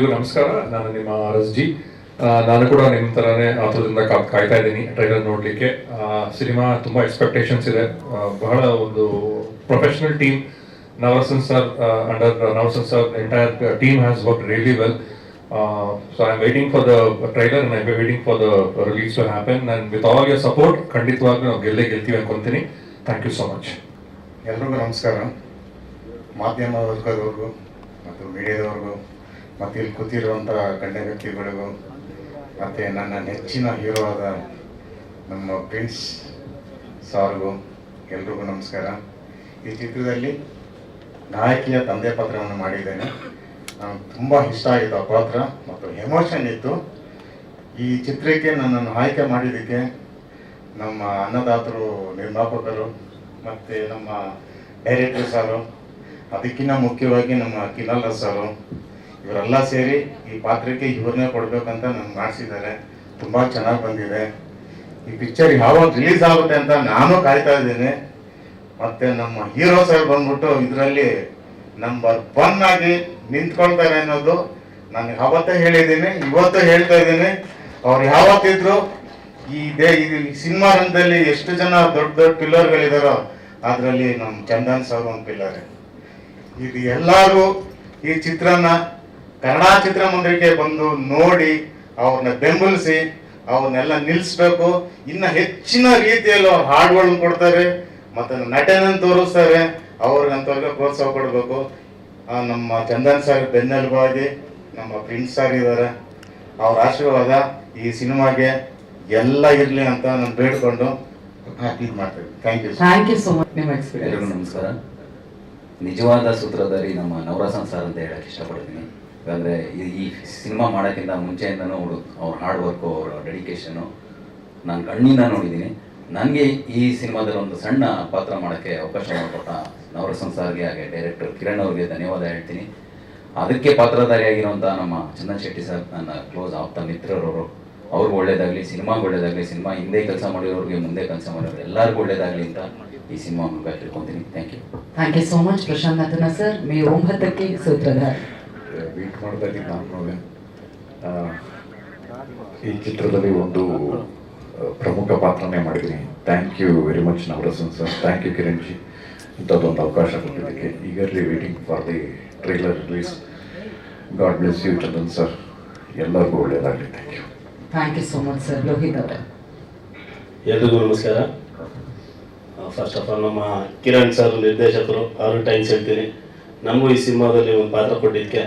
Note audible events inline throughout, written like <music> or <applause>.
ಎಲ್ರಿಗೂ ನಮಸ್ಕಾರ. ನಾನು ನಿಮ್ಮ ರಸ್ ಜಿ ನಾನು ಕೂಡ ನಿಮ್ಮ ಥರನೇ ಆತದಿಂದ ಕಾಯ್ತಾ ಇದ್ದೀನಿ ಟ್ರೈಲರ್ ನೋಡಲಿಕ್ಕೆ. ಸಿನಿಮಾ ತುಂಬ ಎಕ್ಸ್ಪೆಕ್ಟೇಷನ್ಸ್ ಇದೆ. ಬಹಳ ಒಂದು professional team Navarasan sir under Navarasan sir entire team has work really well so I am waiting for the trailer I am waiting for the release to happen and with all your support ಖಂಡಿತವಾಗ್ಲೂ ನಾವು ಗೆಲ್ಲೇ ಗೆಲ್ತೀವಿ ಅನ್ಕೊಂತೀನಿ. Thank you so much ಎಲ್ರಿಗೂ ನಮಸ್ಕಾರ. ಮಾಧ್ಯಮ ವರ್ಗದವ್ರಿಗೂ ಮತ್ತು ಮೀಡಿಯಾದವ್ರಿಗೂ ಮತ್ತು ಇಲ್ಲಿ ಕೂತಿರುವಂಥ ಗಣ್ಯ ವ್ಯಕ್ತಿಗಳಿಗೂ ಮತ್ತು ನನ್ನ ನೆಚ್ಚಿನ ಹೀರೋ ಆದ ನಮ್ಮ ಪ್ರಿನ್ಸ್ ಸಾರ್ಗೂ ಎಲ್ರಿಗೂ ನಮಸ್ಕಾರ. ಈ ಚಿತ್ರದಲ್ಲಿ ನಾಯಕಿಯ ತಂದೆ ಪಾತ್ರವನ್ನು ಮಾಡಿದ್ದೇನೆ. ನನಗೆ ತುಂಬ ಇಷ್ಟ ಆಯಿತು ಆ ಪಾತ್ರ ಮತ್ತು ಎಮೋಷನ್ ಇತ್ತು. ಈ ಚಿತ್ರಕ್ಕೆ ನನ್ನನ್ನು ಆಯ್ಕೆ ಮಾಡಿದ್ದಕ್ಕೆ ನಮ್ಮ ಅನ್ನದಾತರು, ನಿರ್ಮಾಪಕರು ಮತ್ತು ನಮ್ಮ ಡೈರೆಕ್ಟರ್ ಸಾರು, ಅದಕ್ಕಿಂತ ಮುಖ್ಯವಾಗಿ ನಮ್ಮ ಕಿನಲ್ಲ ಸಾರು ಇವರೆಲ್ಲ ಸೇರಿ ಈ ಪಾತ್ರಕ್ಕೆ ಇವ್ರನ್ನೇ ಕೊಡಬೇಕಂತ ನನ್ಗೆ ಮಾಡಿಸಿದ್ದಾರೆ. ತುಂಬ ಚೆನ್ನಾಗಿ ಬಂದಿದೆ. ಈ ಪಿಕ್ಚರ್ ಯಾವಾಗ ರಿಲೀಸ್ ಆಗುತ್ತೆ ಅಂತ ನಾನು ಕಾಯ್ತಾ ಇದ್ದೀನಿ. ಮತ್ತೆ ನಮ್ಮ ಹೀರೋ ಸರ್ ಬಂದ್ಬಿಟ್ಟು ಇದರಲ್ಲಿ ನಂಬರ್ ಒನ್ ಆಗಿ ನಿಂತ್ಕೊಳ್ತಾರೆ ಅನ್ನೋದು ನಾನು ಅವತ್ತೇ ಹೇಳಿದ್ದೀನಿ, ಇವತ್ತು ಹೇಳ್ತಾ ಇದ್ದೀನಿ. ಅವ್ರು ಯಾವತ್ತಿದ್ರು ಈ ದೇ, ಈ ಸಿನಿಮಾ ರಂಗದಲ್ಲಿ ಎಷ್ಟು ಜನ ದೊಡ್ಡ ದೊಡ್ಡ ಪಿಲ್ಲರ್ಗಳಿದಾರೋ ಅದರಲ್ಲಿ ನಮ್ಮ ಚಂದನ್ ಸರ್ ಒಂದು ಪಿಲ್ಲರ್ ಇದು ಎಲ್ಲರೂ ಈ ಚಿತ್ರನ ಕನ್ನಡ ಚಿತ್ರಮಂದಿರಕ್ಕೆ ಬಂದು ನೋಡಿ ಅವ್ರನ್ನ ಬೆಂಬಲಿಸಿ ಅವ್ರನ್ನೆಲ್ಲ ನಿಲ್ಲಿಸ್ಬೇಕು. ಇನ್ನ ಹೆಚ್ಚಿನ ರೀತಿಯಲ್ಲಿ ಅವ್ರು ಹಾಡುಗಳನ್ನ ಕೊಡ್ತಾರೆ ಮತ್ತೆ ನಟನ ತೋರಿಸ್ತಾರೆ ಅವ್ರಿಗಂತವ್ರಿಗೆ ಪ್ರೋತ್ಸಾಹ ಕೊಡಬೇಕು. ಆ, ನಮ್ಮ ಚಂದನ್ ಸರ್ ಬೆನ್ನೆಲುಬಾಗಿ ನಮ್ಮ ಪ್ರಿನ್ಸ್ ಸರ್ ಇದ್ದಾರೆ. ಅವ್ರ ಆಶೀರ್ವಾದ ಈ ಸಿನಿಮಾಗೆ ಎಲ್ಲ ಇರಲಿ ಅಂತ ನಾನು ಬೇಡ್ಕೊಂಡು ಇದು ಮಾಡ್ತೀನಿ thank you thank you so much ನಿಮ್ಮ ಎಕ್ಸ್ಪೀರಿಯನ್ಸ್ ನಮಸ್ಕಾರ. ನಿಜವಾದ ಸೂತ್ರಧಾರಿ ನಮ್ಮ ನವರಸನ್ ಸರ್ ಅಂತ ಹೇಳಕ್ ಇಷ್ಟಪಡ್ತೀನಿ. ಯಾಕಂದ್ರೆ ಈ- ಸಿನಿಮಾ ಮಾಡೋಕ್ಕಿಂತ ಮುಂಚೆಯಿಂದನೂ ಅವಳು ಅವ್ರ ಹಾರ್ಡ್ ವರ್ಕು ಅವರ ಡೆಡಿಕೇಶನು ನಾನು ಕಣ್ಣಿಂದ ನೋಡಿದ್ದೀನಿ. ನನಗೆ ಈ ಸಿನಿಮಾದಲ್ಲಿ ಒಂದು ಸಣ್ಣ ಪಾತ್ರ ಮಾಡೋಕ್ಕೆ ಅವಕಾಶ ಮಾಡಿಕೊಟ್ಟ ನವರ ಸರ್ಗೆ ಹಾಗೆ ಡೈರೆಕ್ಟರ್ ಕಿರಣ್ ಅವ್ರಿಗೆ ಧನ್ಯವಾದ ಹೇಳ್ತೀನಿ. ಅದಕ್ಕೆ ಪಾತ್ರಧಾರಿಯಾಗಿರುವಂಥ ನಮ್ಮ ಚಂದನ್ ಶೆಟ್ಟಿ ಸರ್ ನನ್ನ ಕ್ಲೋಸ್ ಆಪ್ತ ಮಿತ್ರರವರು. ಅವ್ರಿಗೂ ಒಳ್ಳೇದಾಗಲಿ, ಸಿನಿಮಾಗೆ ಒಳ್ಳೇದಾಗಲಿ, ಸಿನಿಮಾ ಹಿಂದೆ ಕೆಲಸ ಮಾಡಿರೋರಿಗೆ ಮುಂದೆ ಕೆಲಸ ಮಾಡಿರೋರು ಎಲ್ಲರಿಗೂ ಒಳ್ಳೇದಾಗಲಿ ಅಂತ ಈ ಸಿನಿಮಾ ಮೂಲಕ ತಿಳ್ಕೊತೀನಿ. Thank you thank you so much Prashanth ನತನ sir May ಒಂಬತ್ತಕ್ಕೆ ಸೂತ್ರಧಾರಿ. ಇದ್ದೀನಿ ನಾನು ಈ ಚಿತ್ರದಲ್ಲಿ ಒಂದು ಪ್ರಮುಖ ಪಾತ್ರನೇ ಮಾಡಿದ್ದೀನಿ. Thank you very much Navarasan sir thank you Kiran ji. ಇಂಥದ್ದೊಂದು ಅವಕಾಶ ಕೊಟ್ಟಿದ್ದಕ್ಕೆ. Eagerly waiting for the trailer release God bless you Chandan sir ಎಲ್ಲರಿಗೂ ಒಳ್ಳೆಯದಾಗಲಿ thank you thank you so much sir Lohith ಅವರೇ. ಎಲ್ರಿಗೂ ನಮಸ್ಕಾರ. ಫಸ್ಟ್ ಆಫ್ ಆಲ್ ನಮ್ಮ Kiran sir ನಿರ್ದೇಶಕರು ಅವರು ಟೈಮ್ಸ್ ಹೇಳ್ತೀನಿ. ನಮಗೂ ಈ ಸಿನಿಮಾದಲ್ಲಿ ಒಂದು ಪಾತ್ರ ಕೊಟ್ಟಿದ್ದಕ್ಕೆ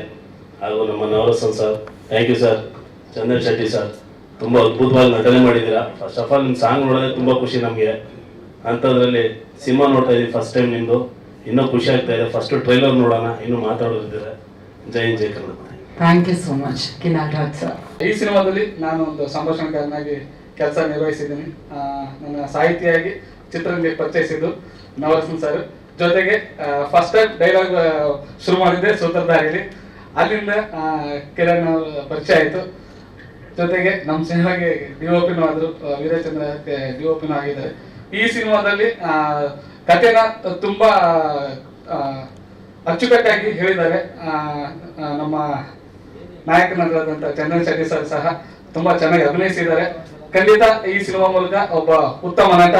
ಹಾಗೂ ನಮ್ಮ Navarasan sir thank you sir Chandra Shetty sir ತುಂಬ ಅದ್ಭುತವಾಗಿ ನಟನೆ ಮಾಡಿದ್ದೀರಾ. ಫಸ್ಟ್ ಆಫ್ ಆಲ್ ನಿಮ್ಮ ಸಾಂಗ್ ನೋಡೋದೇ ತುಂಬ ಖುಷಿ ನಮಗೆ. ಅಂಥದ್ರಲ್ಲಿ ಸಿನಿಮಾ ನೋಡ್ತಾ ಇದ್ದೀವಿ ಫಸ್ಟ್ ಟೈಮ್ ನಿಮ್ಮದು ಇನ್ನೂ ಖುಷಿ ಆಗ್ತಾ ಇದೆ. ಫಸ್ಟ್ ಟ್ರೈಲರ್ ನೋಡೋಣ. ಇನ್ನೂ ಮಾತಾಡೋದಿದ್ದಾರೆ ಜೈ ಜಯ ಜೈ Kannada thank you so much Kinagaraj sir ಈ ಸಿನಿಮಾದಲ್ಲಿ ನಾನು ಒಂದು ಸಂಭಾಷಣೆಕಾರನಾಗಿ ಕೆಲಸ ನಿರ್ವಹಿಸಿದ್ದೀನಿ. ನನ್ನ ಸಾಹಿತಿಯಾಗಿ ಚಿತ್ರರಂಗಕ್ಕೆ ಪರಿಚಯಿಸಿದ್ದು ನವರಸನ್ ಸರ್ ಜೊತೆಗೆ ಫಸ್ಟ್ ಟೈಮ್ ಡೈಲಾಗ್ ಶುರು ಮಾಡಿದ್ದೆ ಸೂತ್ರಧಾರಿಯಲ್ಲಿ ಅಲ್ಲಿಂದ ಕಿರಣ್ ಪರಿಚಯ ಆಯ್ತು. ಜೊತೆಗೆ ನಮ್ಮ ಸಿನಿಮಾಗೆ ಡಿ ಒ ಆದ್ರು ವೀರಚಂದ್ರ ಡಿ ಒ ಪಿನೂ ಆಗಿದ್ದಾರೆ. ಈ ಸಿನಿಮಾದಲ್ಲಿ ಕಥೆನ ತುಂಬಾ ಅಚ್ಚುಕಟ್ಟಾಗಿ ಹೇಳಿದ್ದಾರೆ. ನಮ್ಮ ನಾಯಕನಾದಂತ ಚಂದನ್ ಶೆಟ್ಟಿ ಸರ್ ಸಹ ತುಂಬಾ ಚೆನ್ನಾಗಿ ಅಭಿನಯಿಸಿದ್ದಾರೆ. ಖಂಡಿತ ಈ ಸಿನಿಮಾ ಮೂಲಕ ಒಬ್ಬ ಉತ್ತಮ ನಟ,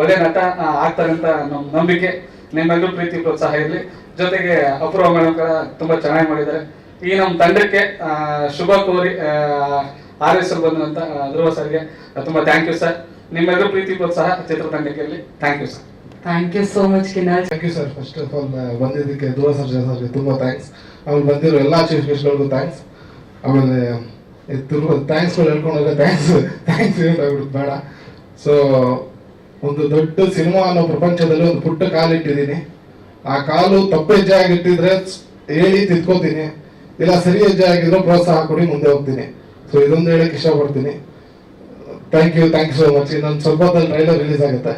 ಒಳ್ಳೆ ನಟ ಆಗ್ತಾರೆ ಅಂತ ನಮ್ಮ ನಂಬಿಕೆ. ನಿಮ್ಮೆಲ್ಲರೂ ಪ್ರೀತಿ ಪ್ರೋತ್ಸಾಹ ಇರಲಿ. ಜೊತೆಗೆ ಅಪೂರ್ವ ಮೇಡಮ್ ಕೂಡ ತುಂಬಾ ಚೆನ್ನಾಗಿ ಮಾಡಿದ್ದಾರೆ. ಈ ನಮ್ಮ ತಂಡಕ್ಕೆ ಶುಭ ಕೋರಿ ಆರ್ ಎಸ್ ಬಂದಂತ ಧ್ರುವ ಸರ್ಗೆ ತುಂಬಾ ಥ್ಯಾಂಕ್ ಯು ಸರ್ ನಿಮ್ಮೆಲ್ಲರೂ ಪ್ರೀತಿ ಪ್ರೋತ್ಸಾಹ ಚಿತ್ರತಂಡಕ್ಕೆ thank you sir thank you so much ಕಿನಾಲ್ thank you sir first of all ಬಂದಿದ್ದಕ್ಕೆ ಧ್ರುವ ಸರ್ ಸರ್ಗೆ ತುಂಬಾ ಥ್ಯಾಂಕ್ಸ್ ಆಮೇಲೆ ಬಂದಿರೋ ಎಲ್ಲ ಚೀಫ್ ಗೆಸ್ಟ್ಗಳಿಗೂ ಥ್ಯಾಂಕ್ಸ್ ಆಮೇಲೆ ತುಂಬ ಥ್ಯಾಂಕ್ಸ್ಗಳು ಹೇಳ್ಕೊಂಡು ಹೋದ್ರೆ ಥ್ಯಾಂಕ್ಸ್ ಥ್ಯಾಂಕ್ಸ್ ಹೇಳ್ಬಿಡುದು ಬೇಡ. ಸೊ ಒಂದು ದೊಡ್ಡ ಸಿನಿಮಾ ಅನ್ನೋ ಪ್ರಪಂಚದಲ್ಲಿ ಒಂದು ಪುಟ್ಟ ಕಾಲಿಟ್ಟಿದ್ದೀನಿ. ಆ ಕಾಲು ತಪ್ಪು ಹೆಜ್ಜೆ ಆಗಿಟ್ಟಿದ್ರೆ ಹೇಳಿ ತಿದ್ಕೋತೀನಿ. ಇಲ್ಲ ಸರಿ ಹೆಜ್ಜೆ ಆಗಿದ್ರು ಪ್ರೋತ್ಸಾಹ ಕೊಡಿ, ಮುಂದೆ ಹೋಗ್ತೀನಿ. ಸೊ ಇದೊಂದು ಹೇಳಕ್ಕೆ ಇಷ್ಟಪಡ್ತೀನಿ. Thank you thank you so much ಇನ್ನೊಂದು ಸ್ವಲ್ಪ ಟ್ರೈಲರ್ ರಿಲೀಸ್ ಆಗುತ್ತೆ.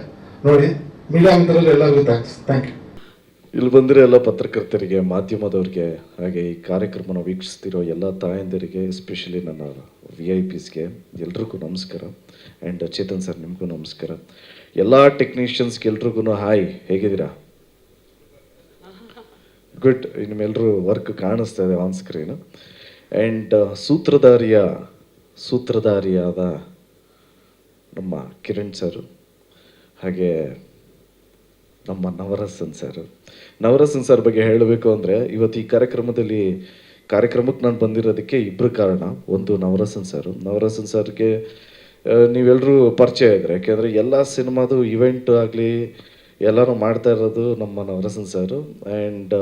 ನೋಡಿ ಮೀಡಿಯಾ ಮಿತ್ರರು ಎಲ್ಲರಿಗೂ ಥ್ಯಾಂಕ್ಸ್ ಥ್ಯಾಂಕ್ ಯು ಇಲ್ಲಿ ಬಂದಿರೋ ಎಲ್ಲ ಪತ್ರಕರ್ತರಿಗೆ, ಮಾಧ್ಯಮದವ್ರಿಗೆ, ಹಾಗೆ ಈ ಕಾರ್ಯಕ್ರಮನ ವೀಕ್ಷಿಸ್ತಿರೋ ಎಲ್ಲ ತಾಯಂದಿರಿಗೆ ಎಸ್ಪೆಷಲಿ ನನ್ನ ವಿ ಐ ಪಿಸ್ಗೆ ಎಲ್ರಿಗೂ ನಮಸ್ಕಾರ. ಆ್ಯಂಡ್ ಚೇತನ್ ಸರ್, ನಿಮಗೂ ನಮಸ್ಕಾರ. ಎಲ್ಲ ಟೆಕ್ನಿಷಿಯನ್ಸ್ಗೆ ಎಲ್ರಿಗೂ ಹಾಯ್. ಹೇಗಿದ್ದೀರಾ? ಗುಡ್ ನಿಮ್ಮೆಲ್ಲರೂ ವರ್ಕ್ ಕಾಣಿಸ್ತಾ ಇದೆ ಆನ್ ಸ್ಕ್ರೀನ್ ಆ್ಯಂಡ್ ಸೂತ್ರಧಾರಿಯ, ಸೂತ್ರಧಾರಿಯಾದ ನಮ್ಮ ಕಿರಣ್ ಸರು, ಹಾಗೆ ನಮ್ಮ ನವರಸನ್ ಸರ್. ನವರಸನ್ ಸರ್ ಬಗ್ಗೆ ಹೇಳಬೇಕು ಅಂದರೆ, ಇವತ್ತು ಈ ಕಾರ್ಯಕ್ರಮದಲ್ಲಿ ಕಾರ್ಯಕ್ರಮಕ್ಕೆ ನಾನು ಬಂದಿರೋದಕ್ಕೆ ಇಬ್ಬರು ಕಾರಣ. ಒಂದು ನವರಸನ್ ಸರ್. ನವರಸನ್ ಸರ್ಗೆ ನೀವೆಲ್ಲರೂ ಪರಿಚಯ ಇದ್ದರೆ ಯಾಕೆಂದರೆ ಎಲ್ಲ ಸಿನಿಮಾದು ಇವೆಂಟ್ ಆಗಲಿ ಎಲ್ಲನೂ ಮಾಡ್ತಾ ಇರೋದು ನಮ್ಮ ನವರಸನ್ ಸರು ಆ್ಯಂಡ್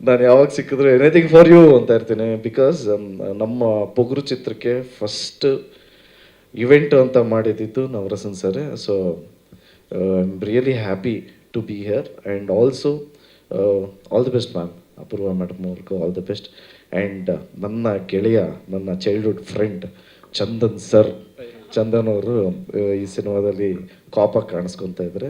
ನಾನು ಯಾವಾಗ ಸಿಕ್ಕಿದ್ರು ಎನಿಥಿಂಗ್ ಫಾರ್ ಯು ಅಂತ ಇರ್ತೀನಿ. ಬಿಕಾಸ್ ನಮ್ಮ ಪೊಗರು ಚಿತ್ರಕ್ಕೆ ಫಸ್ಟ್ ಇವೆಂಟ್ ಅಂತ ಮಾಡಿದ್ದು Navarasan sir so I am really happy to be here and also all the best ma'am Apoorva madam ಅವ್ರಿಗೂ ಆಲ್ ದಿ ಬೆಸ್ಟ್ ಆ್ಯಂಡ್ ನನ್ನ ಗೆಳೆಯ, ನನ್ನ childhood friend Chandan sir Chandan ಅವರು ಈ ಸಿನಿಮಾದಲ್ಲಿ ಕಾಪಾಗಿ ಕಾಣಿಸ್ಕೊತಾ ಇದ್ದಾರೆ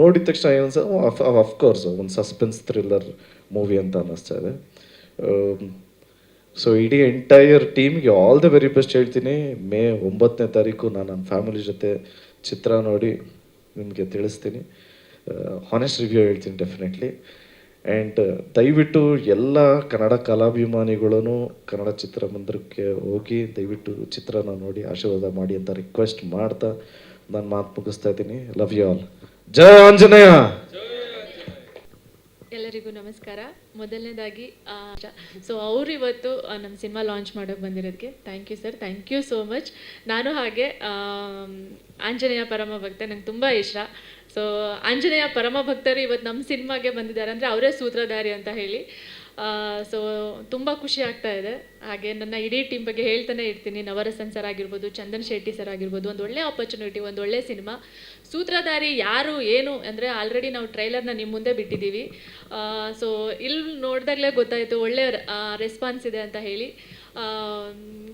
ನೋಡಿದ ತಕ್ಷಣ ಏನು ಅಫ್ಕೋರ್ಸ್ ಒಂದು ಸಸ್ಪೆನ್ಸ್ ಥ್ರಿಲ್ಲರ್ ಮೂವಿ ಅಂತ ಅನ್ನಿಸ್ತಾ ಇದೆ. ಸೊ ಇಡೀ ಎಂಟೈರ್ ಟೀಮ್ಗೆ ಆಲ್ ದ ವೆರಿ ಬೆಸ್ಟ್ ಹೇಳ್ತೀನಿ. ಮೇ ಒಂಬತ್ತನೇ ತಾರೀಕು ನಾನು ನನ್ನ ಫ್ಯಾಮಿಲಿ ಜೊತೆ ಚಿತ್ರ ನೋಡಿ ನಿಮಗೆ ತಿಳಿಸ್ತೀನಿ. ಹಾನೆಸ್ಟ್ ರಿವ್ಯೂ ಹೇಳ್ತೀನಿ ಡೆಫಿನೆಟ್ಲಿ ಆ್ಯಂಡ್ ದಯವಿಟ್ಟು ಎಲ್ಲ ಕನ್ನಡ ಕಲಾಭಿಮಾನಿಗಳೂ ಕನ್ನಡ ಚಿತ್ರಮಂದಿರಕ್ಕೆ ಹೋಗಿ ದಯವಿಟ್ಟು ಚಿತ್ರನ ನೋಡಿ ಆಶೀರ್ವಾದ ಮಾಡಿ ಅಂತ ರಿಕ್ವೆಸ್ಟ್ ಮಾಡ್ತಾ ನಾನು ಮಾತು ಮುಗಿಸ್ತಾ ಇದ್ದೀನಿ. ಲವ್ ಯು ಆಲ್ ಜಯ ಆಂಜನೇಯ! ಎಲ್ಲರಿಗೂ ನಮಸ್ಕಾರ. ಮೊದಲನೇದಾಗಿ ಸೊ ಅವರು ಇವತ್ತು ನಮ್ಮ ಸಿನಿಮಾ ಲಾಂಚ್ ಮಾಡೋಕ್ಕೆ ಬಂದಿರೋದಕ್ಕೆ thank you sir thank you so much ನಾನು ಹಾಗೆ ಆಂಜನೇಯ ಪರಮ ಭಕ್ತ, ನಂಗೆ ತುಂಬ ಇಷ್ಟ. ಸೊ ಆಂಜನೇಯ ಪರಮ ಭಕ್ತರು ಇವತ್ತು ನಮ್ಮ ಸಿನಿಮಾಗೆ ಬಂದಿದ್ದಾರೆ. ಅಂದರೆ ಅವರೇ ಸೂತ್ರಧಾರಿ ಅಂತ ಹೇಳಿ. ಸೊ ತುಂಬ ಖುಷಿ ಆಗ್ತಾ ಇದೆ. ಹಾಗೆ ನನ್ನ ಇಡೀ ಟೀಮ್ ಬಗ್ಗೆ ಹೇಳ್ತಾನೆ ಇರ್ತೀನಿ. ನವರಸನ್ ಸರ್ ಆಗಿರ್ಬೋದು, ಚಂದನ್ ಶೆಟ್ಟಿ ಸರ್ ಆಗಿರ್ಬೋದು, ಒಂದು ಒಳ್ಳೆ ಆಪರ್ಚುನಿಟಿ ಒಂದು ಒಳ್ಳೆ ಸಿನಿಮಾ. ಸೂತ್ರಧಾರಿ ಯಾರು, ಏನು, ಅಂದರೆ ಆಲ್ರೆಡಿ ನಾವು ಟ್ರೈಲರ್ನ ನಿಮ್ಮ ಮುಂದೆ ಬಿಟ್ಟಿದ್ದೀವಿ. ಸೊ ಇಲ್ಲಿ ನೋಡಿದಾಗಲೇ ಗೊತ್ತಾಯಿತು ಒಳ್ಳೆಯ ರೆಸ್ಪಾನ್ಸ್ ಇದೆ ಅಂತ ಹೇಳಿ.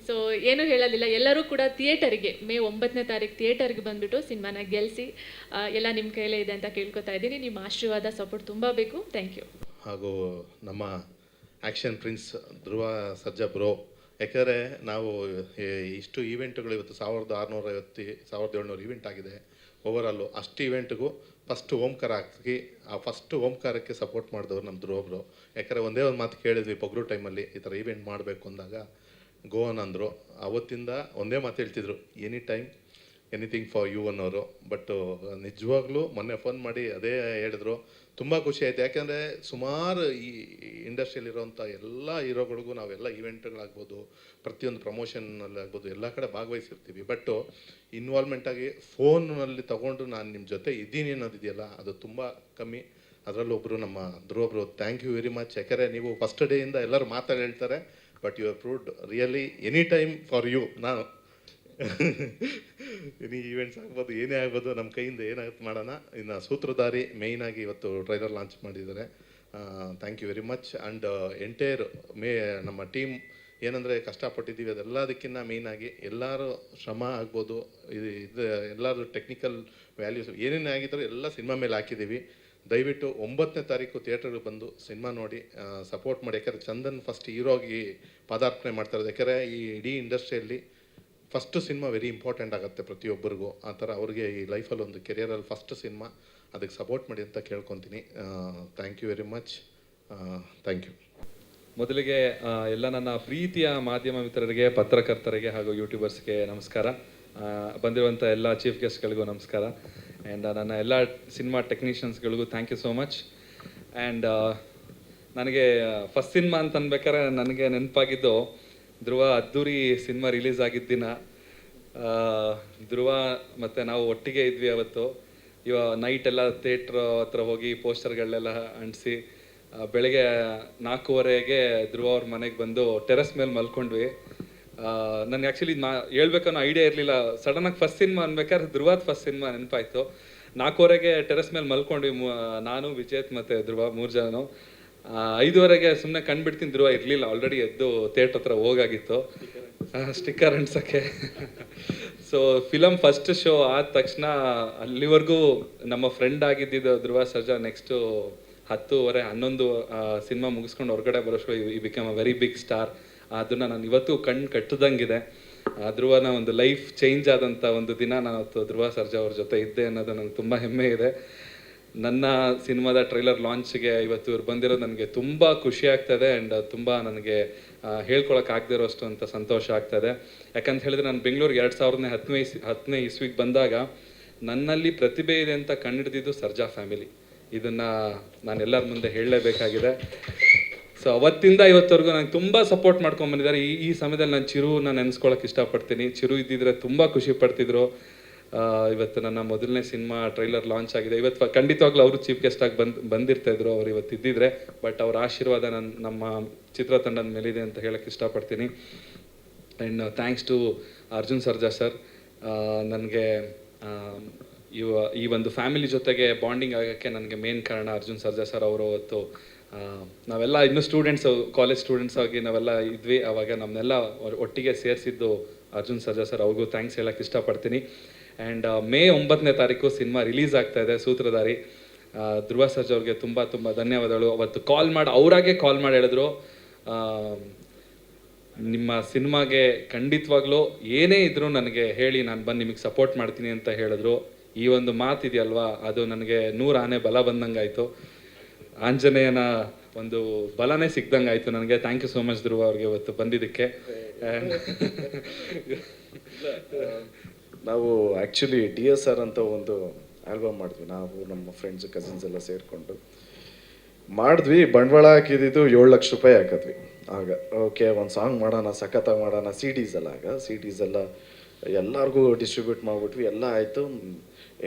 ಸೊ ಏನು ಹೇಳೋದಿಲ್ಲ. ಎಲ್ಲರೂ ಕೂಡ ಥಿಯೇಟರ್ಗೆ, ಮೇ ಒಂಬತ್ತನೇ ತಾರೀಕು ಥಿಯೇಟರ್ಗೆ ಬಂದುಬಿಟ್ಟು ಸಿನಿಮಾನ ಗೆಲ್ಲಿಸಿ ಎಲ್ಲ ನಿಮ್ಮ ಕೈಲೇ ಇದೆ ಅಂತ ಕೇಳ್ಕೊತಾ ಇದ್ದೀನಿ. ನಿಮ್ಮ ಆಶೀರ್ವಾದ ಸಪೋರ್ಟ್ ತುಂಬ ಬೇಕು. ಥ್ಯಾಂಕ್ ಯು ಹಾಗೂ ನಮ್ಮ action prince Dhruva Sarja bro, ಯಾಕಂದರೆ ನಾವು ಇಷ್ಟು ಈವೆಂಟ್ಗಳು ಇವತ್ತು ಸಾವಿರದ ಆರುನೂರ ಐವತ್ತು ಸಾವಿರದ ಏಳ್ನೂರು ಈವೆಂಟ್ ಆಗಿದೆ. ಓವರಾಲು ಅಷ್ಟು ಈವೆಂಟ್ಗೂ ಫಸ್ಟ್ ಓಂಕಾರ ಹಾಕಿ, ಆ ಫಸ್ಟ್ ಓಂಕಾರಕ್ಕೆ ಸಪೋರ್ಟ್ ಮಾಡಿದವರು ನಮ್ಮ ಧ್ರುವರು ಯಾಕಂದರೆ ಒಂದೇ ಒಂದು ಮಾತು ಕೇಳಿದ್ವಿ ಪೊಗ್ರು ಟೈಮಲ್ಲಿ ಈ ಥರ ಈವೆಂಟ್ ಮಾಡಬೇಕು ಅಂದಾಗ. ಗೋವನ್ ಅಂದರು ಅವತ್ತಿಂದ ಒಂದೇ ಮಾತು ಹೇಳ್ತಿದ್ರು any time anything for you ಅನ್ನೋರು. ಬಟ್ ನಿಜವಾಗ್ಲೂ ಮೊನ್ನೆ ಫೋನ್ ಮಾಡಿ ಅದೇ ಹೇಳಿದ್ರು. ತುಂಬ ಖುಷಿ ಆಯ್ತು. ಯಾಕೆಂದರೆ ಸುಮಾರು ಈ ಇಂಡಸ್ಟ್ರಿಯಲ್ಲಿರೋಂಥ ಎಲ್ಲ ಹೀರೋಗಳಿಗೂ ನಾವೆಲ್ಲ ಈವೆಂಟ್ಗಳಾಗ್ಬೋದು ಪ್ರತಿಯೊಂದು ಪ್ರಮೋಷನ್ನಲ್ಲಿ ಆಗ್ಬೋದು ಎಲ್ಲ ಕಡೆ ಭಾಗವಹಿಸಿರ್ತೀವಿ. ಬಟ್ ಇನ್ವಾಲ್ವ್ಮೆಂಟ್ ಆಗಿ ಫೋನಲ್ಲಿ ತಗೊಂಡು ನಾನು ನಿಮ್ಮ ಜೊತೆ ಇದ್ದೀನಿ ಅನ್ನೋದಿದೆಯಲ್ಲ, ಅದು ತುಂಬ ಕಮ್ಮಿ. ಅದರಲ್ಲೂ ಒಬ್ಬರು ನಮ್ಮ ಧ್ರುವಬ್ರು ಥ್ಯಾಂಕ್ ಯು ವೆರಿ ಮಚ್ ಯಾಕಂದರೆ ನೀವು ಫಸ್ಟ್ ಡೇಯಿಂದ ಎಲ್ಲರೂ ಮಾತಾಡಿ ಹೇಳ್ತಾರೆ but you are proved really any time for you ನಾನು <laughs> ಇನ್ನು ಈವೆಂಟ್ಸ್ ಆಗ್ಬೋದು, ಏನೇ ಆಗ್ಬೋದು ನಮ್ಮ ಕೈಯಿಂದ ಏನಾಗುತ್ತೆ ಮಾಡೋಣ. ಇನ್ನು ಸೂತ್ರಧಾರಿ ಮೇಯ್ನಾಗಿ ಇವತ್ತು ಟ್ರೈಲರ್ ಲಾಂಚ್ ಮಾಡಿದ್ದಾರೆ. Thank you very much and entire May, ನಮ್ಮ ಟೀಮ್ ಏನಂದರೆ ಕಷ್ಟಪಟ್ಟಿದ್ದೀವಿ, ಅದೆಲ್ಲದಕ್ಕಿಂತ ಮೇಯ್ನಾಗಿ ಎಲ್ಲರೂ ಶ್ರಮ ಆಗ್ಬೋದು. ಇದು ಇದು ಎಲ್ಲರೂ ಟೆಕ್ನಿಕಲ್ ವ್ಯಾಲ್ಯೂಸ್ ಏನೇನೇ ಆಗಿದ್ದರೂ ಎಲ್ಲ ಸಿನಿಮಾ ಮೇಲೆ ಹಾಕಿದ್ದೀವಿ. ದಯವಿಟ್ಟು ಒಂಬತ್ತನೇ ತಾರೀಕು ಥಿಯೇಟರ್ಗೆ ಬಂದು ಸಿನಿಮಾ ನೋಡಿ ಸಪೋರ್ಟ್ ಮಾಡಿ. ಯಾಕಂದರೆ ಚಂದನ್ ಫಸ್ಟ್ ಹೀರೋಗಿ ಪದಾರ್ಪಣೆ ಇರೋದು. ಯಾಕಂದರೆ ಈ ಇಡೀ ಇಂಡಸ್ಟ್ರಿಯಲ್ಲಿ ಫಸ್ಟ್ ಸಿನಿಮಾ ವೆರಿ ಇಂಪಾರ್ಟೆಂಟ್ ಆಗುತ್ತೆ ಪ್ರತಿಯೊಬ್ಬರಿಗೂ. ಆ ಥರ ಅವ್ರಿಗೆ ಈ ಲೈಫಲ್ಲಿ ಒಂದು ಕೆರಿಯರಲ್ಲಿ ಫಸ್ಟ್ ಸಿನಿಮಾ ಅದಕ್ಕೆ ಸಪೋರ್ಟ್ ಮಾಡಿ ಅಂತ ಕೇಳ್ಕೊತೀನಿ. Thank you very much thank you ಮೊದಲಿಗೆ ಎಲ್ಲ ನನ್ನ ಪ್ರೀತಿಯ ಮಾಧ್ಯಮ ಮಿತ್ರರಿಗೆ, ಪತ್ರಕರ್ತರಿಗೆ ಹಾಗೂ ಯೂಟ್ಯೂಬರ್ಸ್ಗೆ ನಮಸ್ಕಾರ. ಬಂದಿರುವಂಥ ಎಲ್ಲ ಚೀಫ್ ಗೆಸ್ಟ್ಗಳಿಗೂ ನಮಸ್ಕಾರ. ಆ್ಯಂಡ್ ನನ್ನ ಎಲ್ಲ cinema ಟೆಕ್ನಿಷಿಯನ್ಸ್ಗಳಿಗೂ thank you so much and ನನಗೆ ಫಸ್ಟ್ ಸಿನಿಮಾ ಅಂತ ಅನ್ಬೇಕಾದ್ರೆ ನನಗೆ ನೆನಪಾಗಿದ್ದು ಧ್ರುವ ಅದ್ದೂರಿ ಸಿನಿಮಾ ರಿಲೀಸ್ ಆಗಿದ್ದ ದಿನ ಧ್ರುವ ಮತ್ತು ನಾವು ಒಟ್ಟಿಗೆ ಇದ್ವಿ ಅವತ್ತು. ಇವ ನೈಟ್ ಎಲ್ಲ ಥಿಯೇಟ್ರ್ ಹತ್ರ ಹೋಗಿ ಪೋಸ್ಟರ್ಗಳನ್ನೆಲ್ಲ ಅಂಟಿಸಿ ಬೆಳಗ್ಗೆ ನಾಲ್ಕೂವರೆಗೆ ಧ್ರುವ ಅವ್ರ ಮನೆಗೆ ಬಂದು ಟೆರೆಸ್ ಮೇಲೆ ಮಲ್ಕೊಂಡ್ವಿ. ನನಗೆ ಆ್ಯಕ್ಚುಲಿ ನಾ ಹೇಳ್ಬೇಕನ್ನೋ ಐಡಿಯಾ ಇರಲಿಲ್ಲ. ಸಡನ್ನಾಗಿ ಫಸ್ಟ್ ಸಿನಿಮಾ ಅನ್ಬೇಕಾದ್ರೆ ಧ್ರುವದ ಫಸ್ಟ್ ಸಿನಿಮಾ ನೆನಪಾಯ್ತು. ನಾಲ್ಕೂವರೆಗೆ ಟೆರೆಸ್ ಮೇಲೆ ಮಲ್ಕೊಂಡ್ವಿ ನಾನು, ವಿಜೇತ್ ಮತ್ತು ಧ್ರುವ ಮೂರು ಜನನು. ಐದುವರೆಗೆ ಸುಮ್ಮನೆ ಕಂಡ್ಬಿಡ್ತೀನಿ ಧ್ರುವ, ಇರಲಿಲ್ಲ ಆಲ್ರೆಡಿ ಎದ್ದು ಥಿಯೇಟ್ರ್ ಹತ್ರ ಹೋಗಾಗಿತ್ತು. ಸ್ಟಿಕ್ಕರ್ ಅಂಟ್ಸೋಕ್ಕೆ ಸೊ ಫಿಲಮ್ ಫಸ್ಟ್ ಶೋ ಆದ ತಕ್ಷಣ ಅಲ್ಲಿವರೆಗೂ ನಮ್ಮ ಫ್ರೆಂಡ್ ಆಗಿದ್ದಿದ್ದು ಧ್ರುವ ಸರ್ಜಾ ನೆಕ್ಸ್ಟು ಹತ್ತುವರೆ, ಹನ್ನೊಂದು ಸಿನಿಮಾ ಮುಗಿಸ್ಕೊಂಡು ಹೊರಗಡೆ ಶೋ ಈ become a very big star ಅದನ್ನು ನಾನು ಇವತ್ತು ಕಣ್ಣು ಕಟ್ಟದಂಗಿದೆ. ಧ್ರುವನ ಒಂದು ಲೈಫ್ ಚೇಂಜ್ ಆದಂಥ ಒಂದು ದಿನ ನಾನು ಧ್ರುವ ಸರ್ಜಾ ಅವ್ರ ಜೊತೆ ಇದ್ದೆ ಅನ್ನೋದು ನಂಗೆ ತುಂಬ ಹೆಮ್ಮೆ ಇದೆ. ನನ್ನ ಸಿನಿಮಾದ ಟ್ರೈಲರ್ ಲಾಂಚ್ಗೆ ಇವತ್ತು ಇವ್ರು ಬಂದಿರೋದು ನನಗೆ ತುಂಬ ಖುಷಿ ಆಗ್ತದೆ ಆ್ಯಂಡ್ ತುಂಬ ನನಗೆ ಹೇಳ್ಕೊಳಕ್ಕೆ ಆಗದೆ ಇರೋಷ್ಟು ಅಂತ ಸಂತೋಷ ಆಗ್ತದೆ. ಯಾಕಂತ ಹೇಳಿದ್ರೆ ನಾನು ಬೆಂಗಳೂರಿಗೆ ಎರಡು ಸಾವಿರದ ಹತ್ತನೇ ಇಸ್, ಹತ್ತನೇ ಇಸ್ವಿಗೆ ಬಂದಾಗ ನನ್ನಲ್ಲಿ ಪ್ರತಿಭೆ ಇದೆ ಅಂತ ಕಂಡಿಡ್ದಿದ್ದು ಸರ್ಜಾ ಫ್ಯಾಮಿಲಿ. ಇದನ್ನು ನಾನು ಎಲ್ಲರ ಮುಂದೆ ಹೇಳಲೇಬೇಕಾಗಿದೆ. ಸೊ ಅವತ್ತಿಂದ ಇವತ್ತವರೆಗೂ ನಂಗೆ ತುಂಬ ಸಪೋರ್ಟ್ ಮಾಡ್ಕೊಂಡು ಬಂದಿದ್ದಾರೆ. ಈ ಈ ಸಮಯದಲ್ಲಿ ನಾನು ಚಿರು ನಾನು ನೆನೆಸ್ಕೊಳಕ್ಕೆ ಇಷ್ಟಪಡ್ತೀನಿ. ಚಿರು ಇದ್ದಿದ್ರೆ ತುಂಬ ಖುಷಿ ಪಡ್ತಿದ್ರು. ಇವತ್ತು ನನ್ನ ಮೊದಲನೇ ಸಿನಿಮಾ ಟ್ರೈಲರ್ ಲಾಂಚ್ ಆಗಿದೆ. ಇವತ್ತು ಖಂಡಿತವಾಗ್ಲೂ ಅವರು ಚೀಫ್ ಗೆಸ್ಟ್ ಆಗಿ ಬಂದು ಬಂದಿರ್ತಾ ಇದ್ರು ಅವ್ರು ಇವತ್ತು ಇದ್ದಿದ್ರೆ ಬಟ್ ಅವ್ರ ಆಶೀರ್ವಾದ ನನ್ನ ನಮ್ಮ ಚಿತ್ರತಂಡದ ಮೇಲಿದೆ ಅಂತ ಹೇಳಕ್ಕೆ ಇಷ್ಟಪಡ್ತೀನಿ. And thanks to Arjun Sarja sir ನನಗೆ ಇವ ಈ ಒಂದು ಫ್ಯಾಮಿಲಿ ಜೊತೆಗೆ ಬಾಂಡಿಂಗ್ ಆಗೋಕ್ಕೆ ನನಗೆ ಮೇನ್ ಕಾರಣ ಅರ್ಜುನ್ ಸರ್ಜಾ ಸರ್ ಅವರು ಅವತ್ತು ನಾವೆಲ್ಲ ಇನ್ನೂ ಸ್ಟೂಡೆಂಟ್ಸ್ ಕಾಲೇಜ್ ಸ್ಟೂಡೆಂಟ್ಸ್ ಆಗಿ ನಾವೆಲ್ಲ ಇದ್ವಿ. ಅವಾಗ ನಮ್ಮನ್ನೆಲ್ಲ ಒಟ್ಟಿಗೆ ಸೇರಿಸಿದ್ದು ಅರ್ಜುನ್ ಸರ್ಜಾ ಸರ್ ಅವ್ರಿಗೂ ಥ್ಯಾಂಕ್ಸ್ ಹೇಳಕ್ಕೆ ಇಷ್ಟಪಡ್ತೀನಿ. ಆ್ಯಂಡ್ ಮೇ ಒಂಬತ್ತನೇ ತಾರೀಕು ಸಿನಿಮಾ ರಿಲೀಸ್ ಆಗ್ತಾ ಇದೆ ಸೂತ್ರಧಾರಿ ಧ್ರುವ ಸರ್ಜ್ ಅವ್ರಿಗೆ ತುಂಬ ತುಂಬ ಧನ್ಯವಾದಗಳು. ಅವತ್ತು ಕಾಲ್ ಮಾಡಿ ಅವರಾಗೆ ಕಾಲ್ ಮಾಡಿ ಹೇಳಿದ್ರು. ನಿಮ್ಮ ಸಿನಿಮಾಗೆ ಖಂಡಿತವಾಗ್ಲೂ ಏನೇ ಇದ್ರೂ ನನಗೆ ಹೇಳಿ ನಾನು ಬಂದು ನಿಮಗೆ ಸಪೋರ್ಟ್ ಮಾಡ್ತೀನಿ ಅಂತ ಹೇಳಿದ್ರು. ಈ ಒಂದು ಮಾತಿದೆಯಲ್ವಾ? ಅದು ನನಗೆ ನೂರು ಆನೆ ಬಲ ಬಂದಂಗಾಯಿತು. ಆಂಜನೇಯನ ಒಂದು ಬಲನೇ ಸಿಗ್ದಂಗೆ ಆಯಿತು ನನಗೆ. Thank you so much Dhruva ಅವ್ರಿಗೆ ಇವತ್ತು ಬಂದಿದ್ದಕ್ಕೆ. <laughs> <laughs> ನಾವು ಆ್ಯಕ್ಚುಲಿ ಡಿ ಎಸ್ ಆರ್ ಅಂತ ಒಂದು ಆಲ್ಬಮ್ ಮಾಡಿದ್ವಿ. ನಾವು, ನಮ್ಮ ಫ್ರೆಂಡ್ಸ್ ಕಸಿನ್ಸ್ ಎಲ್ಲ ಸೇರಿಕೊಂಡು. ಮಾಡಿದ್ವಿ. ಬಂಡವಾಳ ಹಾಕಿದ್ದು ಏಳು ಲಕ್ಷ ರೂಪಾಯಿ ಹಾಕಿದ್ವಿ. ಆಗ ಓಕೆ ಒಂದು ಸಾಂಗ್ ಮಾಡೋಣ, ಸಖತ್ತಾಗಿ ಮಾಡೋಣ ಸಿ ಡೀಸ್ ಎಲ್ಲ ಆಗ. ಸಿ ಡೀಸ್ ಎಲ್ಲ ಎಲ್ಲರಿಗೂ ಡಿಸ್ಟ್ರಿಬ್ಯೂಟ್ ಮಾಡಿಬಿಟ್ವಿ. ಎಲ್ಲ ಆಯಿತು.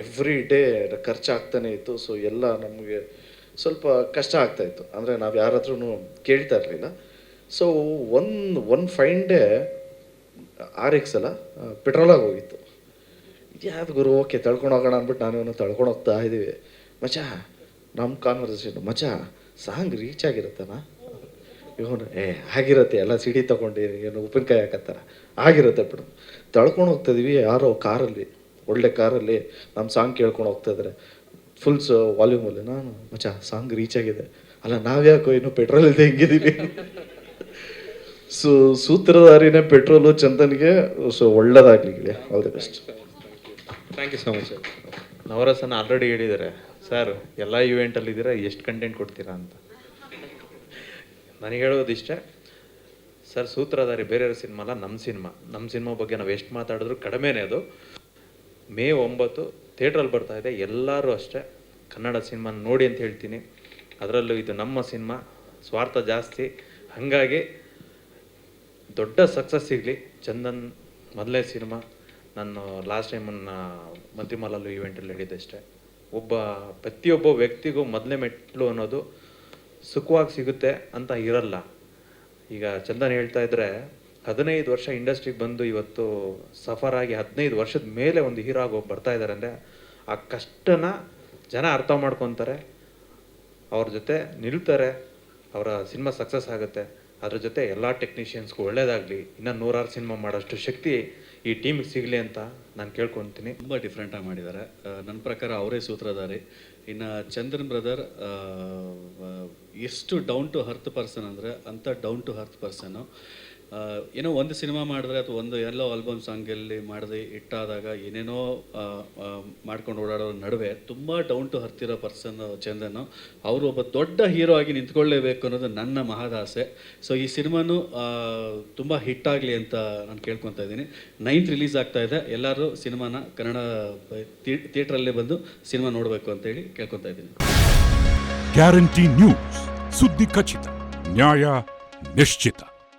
ಎವ್ರಿ ಡೇ ಖರ್ಚಾಗ್ತಾನೆ ಇತ್ತು. ಸೊ ಎಲ್ಲ ನಮಗೆ ಸ್ವಲ್ಪ ಕಷ್ಟ ಆಗ್ತಾಯಿತ್ತು ಅಂದರೆ ನಾವು ಯಾರ ಹತ್ರನೂ ಕೇಳ್ತಾ ಇರಲಿಲ್ಲ. So one one fine day R X ಎಲ್ಲ ಪೆಟ್ರೋಲಾಗಿ ಹೋಗಿತ್ತು. ಇದ್ಯಾವ್ದು ಗುರು? ಓಕೆ, ತಳ್ಕೊಂಡು ಹೋಗೋಣ ಅಂದ್ಬಿಟ್ಟು ನಾನು ತಳ್ಕೊಂಡು ಹೋಗ್ತಾ ಇದ್ದೀವಿ ಮಚ ನಮ್ಮ ಕಾನ್ವರ್ಸೇಷನ್ ಮಚ ಸಾಂಗ್ ರೀಚ್ ಆಗಿರುತ್ತಾನ? ಇವನು, ಏ, ಆಗಿರುತ್ತೆ, ಎಲ್ಲ ಸಿಡಿ ತಗೊಂಡು ಏನು ಉಪ್ಪಿನಕಾಯಿ ಹಾಕತ್ತಾರ ಆಗಿರುತ್ತೆ ಬಿಡು. ತಳ್ಕೊಂಡು ಹೋಗ್ತಾ ಇದೀವಿ, ಯಾರೋ ಕಾರಲ್ಲಿ, ಒಳ್ಳೆ ಕಾರಲ್ಲಿ ನಮ್ಮ ಸಾಂಗ್ ಕೇಳ್ಕೊಂಡು ಹೋಗ್ತಾ ಫುಲ್ ಫುಲ್ಸ್ ವಾಲ್ಯೂಮಲ್ಲಿ ನಾನು ಮಚ ಸಾಂಗ್ ರೀಚ್ ಆಗಿದೆ. ಅಲ್ಲ, ನಾವ್ಯಾಕೋ ಇನ್ನು ಪೆಟ್ರೋಲ್ ಇಲ್ಲದೆ ಹೆಂಗಿದ್ದೀವಿ ಸೊ, ಸೂತ್ರಧಾರಿನೇ ಪೆಟ್ರೋಲು ಚಂದನ್ಗೆ, ಸೊ, ಒಳ್ಳೇದಾಗಲಿ all the best thank you so much ನವರಸನ already ಹೇಳಿದ್ದಾರೆ ಸರ್ ಎಲ್ಲ ಇವೆಂಟಲ್ಲಿ ಇದ್ದೀರಾ? ಎಷ್ಟು ಕಂಟೆಂಟ್ ಕೊಡ್ತೀರಾ ಅಂತ. ನನಗೆ ಹೇಳೋದು ಹೇಳೋದಿಷ್ಟೇ ಸರ್ ಸೂತ್ರಧಾರಿ, ಬೇರೆಯವ್ರ ಸಿನಿಮಾ ಅಲ್ಲ ನಮ್ಮ ಸಿನಿಮಾ ನಮ್ಮ ಸಿನಿಮಾ ಬಗ್ಗೆ ನಾವು ಎಷ್ಟು ಮಾತಾಡಿದ್ರು ಕಡಿಮೆನೇ ಅದು. ಮೇ ಒಂಬತ್ತು ಥಿಯೇಟ್ರಲ್ಲಿ ಬರ್ತಾ ಇದೆ. ಎಲ್ಲರೂ ಅಷ್ಟೇ ಕನ್ನಡ ಸಿನಿಮಾ ನೋಡಿ ಅಂತ ಹೇಳ್ತೀನಿ. ಅದರಲ್ಲೂ ಇದು ನಮ್ಮ ಸಿನಿಮಾ ಸ್ವಾರ್ಥ ಜಾಸ್ತಿ. ಹಾಗಾಗಿ ದೊಡ್ಡ ಸಕ್ಸಸ್ ಸಿಗಲಿ ಚಂದನ್ ಮೊದಲನೇ ಸಿನಿಮಾ ನಾನು ಲಾಸ್ಟ್ ಟೈಮನ್ನು ಮಂತ್ರಿಮಲಲ್ಲೂ ಇವೆಂಟಲ್ಲಿ ಹೇಳಿದ್ದಷ್ಟೇ ಒಬ್ಬ, ಪ್ರತಿಯೊಬ್ಬ ವ್ಯಕ್ತಿಗೂ ಮೊದಲನೇ ಮೆಟ್ಲು ಅನ್ನೋದು ಸುಖವಾಗಿ ಸಿಗುತ್ತೆ ಅಂತ ಇರಲ್ಲ. ಈಗ ಚಂದನ್ ಹೇಳ್ತಾ ಇದ್ರೆ, ಹದಿನೈದು ವರ್ಷ ಇಂಡಸ್ಟ್ರಿಗೆ ಬಂದು ಇವತ್ತು ಸಫರ್ ಆಗಿ ಹದಿನೈದು ವರ್ಷದ ಮೇಲೆ ಒಂದು ಹೀರೋ ಆಗಿ ಬರ್ತಾ ಇದ್ದಾರೆ ಅಂದರೆ, ಆ ಕಷ್ಟನ ಜನ ಅರ್ಥ ಮಾಡ್ಕೊತಾರೆ. ಅವ್ರ ಜೊತೆ ನಿಲ್ತಾರೆ. ಅವರ ಸಿನಿಮಾ ಸಕ್ಸಸ್ ಆಗುತ್ತೆ. ಅದ್ರ ಜೊತೆ ಎಲ್ಲ ಟೆಕ್ನಿಷಿಯನ್ಸ್ಗೂ ಒಳ್ಳೇದಾಗಲಿ. ಇನ್ನೂ ನೂರಾರು ಸಿನಿಮಾ ಮಾಡೋಷ್ಟು ಶಕ್ತಿ ಈ ಟೀಮಿಗೆ ಸಿಗಲಿ ಅಂತ ನಾನು ಕೇಳ್ಕೊತೀನಿ. ತುಂಬ ಡಿಫ್ರೆಂಟಾಗಿ ಮಾಡಿದ್ದಾರೆ ನನ್ನ ಪ್ರಕಾರ ಅವರೇ ಸೂತ್ರಧಾರಿ. ಇನ್ನು ಚಂದ್ರನ್ ಬ್ರದರ್ ಎಷ್ಟು ಡೌನ್ ಟು ಹರ್ತ್ ಪರ್ಸನ್ ಅಂದರೆ ಅಂಥ ಡೌನ್ ಟು ಹರ್ತ್ ಪರ್ಸನ್ನು ಏನೋ ಒಂದು ಸಿನಿಮಾ ಮಾಡಿದ್ರೆ ಅಥವಾ ಒಂದು ಎಲ್ಲೋ ಆಲ್ಬಮ್ ಸಾಂಗಲ್ಲಿ ಮಾಡದೆ ಇಟ್ಟಾದಾಗ ಏನೇನೋ ಮಾಡ್ಕೊಂಡು ಓಡಾಡೋ ನಡುವೆ ತುಂಬ ಡೌನ್ ಟು ಹರ್ತಿರೋ ಪರ್ಸನ್ ಚಂದನ್ ಅವರು ಒಬ್ಬ ದೊಡ್ಡ ಹೀರೋ ಆಗಿ ನಿಂತ್ಕೊಳ್ಳೇಬೇಕು ಅನ್ನೋದು ನನ್ನ ಮಹದಾಸೆ. ಸೊ ಈ ಸಿನಿಮಾನು ತುಂಬ ಹಿಟ್ ಆಗಲಿ ಅಂತ ನಾನು ಕೇಳ್ಕೊತಾ ಇದ್ದೀನಿ. ನೈನ್ತ್ ರಿಲೀಸ್ ಆಗ್ತಾ ಇದೆ. ಎಲ್ಲರೂ ಸಿನಿಮಾನ ಕನ್ನಡ ಥಿಯೇಟ್ರಲ್ಲೇ ಬಂದು ಸಿನಿಮಾ ನೋಡಬೇಕು ಅಂತೇಳಿ ಕೇಳ್ಕೊತಾ ಇದ್ದೀನಿ. ಗ್ಯಾರಂಟಿ ನ್ಯೂಸ್ ಸುದ್ದಿ ಖಚಿತ, ನ್ಯಾಯ ನಿಶ್ಚಿತ.